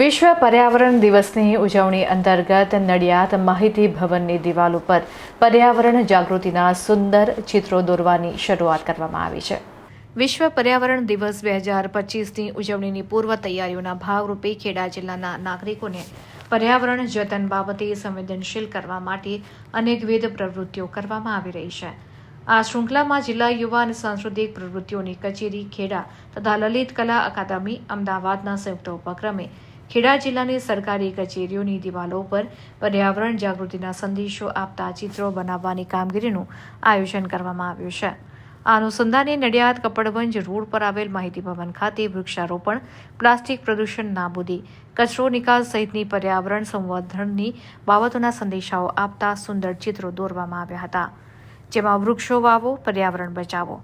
વિશ્વ પર્યાવરણ દિવસની ઉજવણી અંતર્ગત નડિયાદ માહિતી ભવનની દિવાલ ઉપર પર્યાવરણ જાગૃતિના સુંદર ચિત્રો દોરવાની શરૂઆત કરવામાં આવી છે. વિશ્વ પર્યાવરણ દિવસ બે હજાર પચીસની ઉજવણીની પૂર્વ તૈયારીઓના ભાગરૂપે ખેડા જિલ્લાના નાગરિકોને પર્યાવરણ જતન બાબતે સંવેદનશીલ કરવા માટે અનેકવિધ પ્રવૃત્તિઓ કરવામાં આવી રહી છે. આ શૃંખલામાં જિલ્લા યુવા અને સાંસ્કૃતિક પ્રવૃત્તિઓની કચેરી, ખેડા તથા લલિત કલા અકાદમી અમદાવાદના સંયુક્ત ઉપક્રમે ખેડા જિલ્લાની સરકારી કચેરીઓની દિવાલો પર પર્યાવરણ જાગૃતિના સંદેશો આપતા ચિત્રો બનાવવાની કામગીરીનું આયોજન કરવામાં આવ્યું છે. આ અનુસંધાને નડિયાદ કપડવંજ રોડ પર આવેલ માહિતી ભવન ખાતે વૃક્ષારોપણ, પ્લાસ્ટિક પ્રદૂષણ નાબૂદી, કચરો નિકાલ સહિતની પર્યાવરણ સંવર્ધનની બાબતોના સંદેશાઓ આપતા સુંદર ચિત્રો દોરવામાં આવ્યા હતા. જેમાં વૃક્ષો વાવો, પર્યાવરણ બચાવો,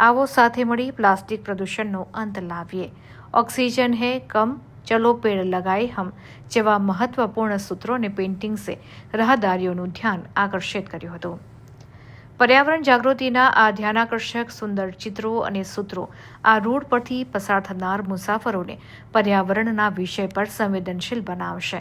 આવો સાથે મળી પ્લાસ્ટિક પ્રદૂષણનો અંત લાવીએ. ઓક્સિજન હે, કમ ચલો પેડ લગાએ હમ જેવા મહત્વપૂર્ણ સૂત્રોને પેઇન્ટિંગ્સે રાહદારીઓનું ધ્યાન આકર્ષિત કર્યું હતું. પર્યાવરણ જાગૃતિના આ ધ્યાનાકર્ષક સુંદર ચિત્રો અને સૂત્રો આ રોડ પરથી પસાર થનાર મુસાફરોને પર્યાવરણના વિષય પર સંવેદનશીલ બનાવશે.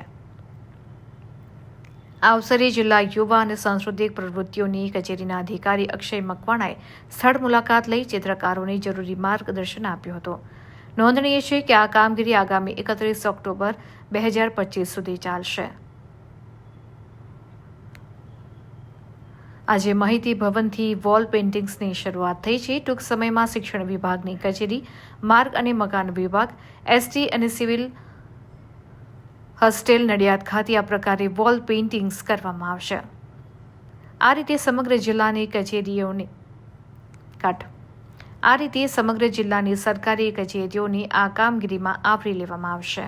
આ અવસરે જિલ્લા યુવા અને સાંસ્કૃતિક પ્રવૃત્તિઓની કચેરીના અધિકારી અક્ષય મકવાણાએ સ્થળ મુલાકાત લઈ ચિત્રકારોને જરૂરી માર્ગદર્શન આપ્યું હતું. નોંધનીય છે કે આ કામગીરી આગામી એકત્રીસ ઓક્ટોબર બે હજાર પચીસ સુધી ચાલશે. આજે માહિતી ભવનથી વોલ પેઇન્ટિંગ્સની શરૂઆત થઈ છે. ટૂંક સમયમાં શિક્ષણ વિભાગની કચેરી, માર્ગ અને મકાન વિભાગ, એસટી અને સિવિલ હોસ્ટેલ નડિયાદ ખાતે આ પ્રકારે વોલ પેઇન્ટિંગ્સ કરવામાં આવશે. આ રીતે સમગ્ર જિલ્લાની કચેરીઓને કાટ આ રીતે સમગ્ર જિલ્લાની સરકારી કચેરીઓની આ કામગીરીમાં આવરી લેવામાં આવશે.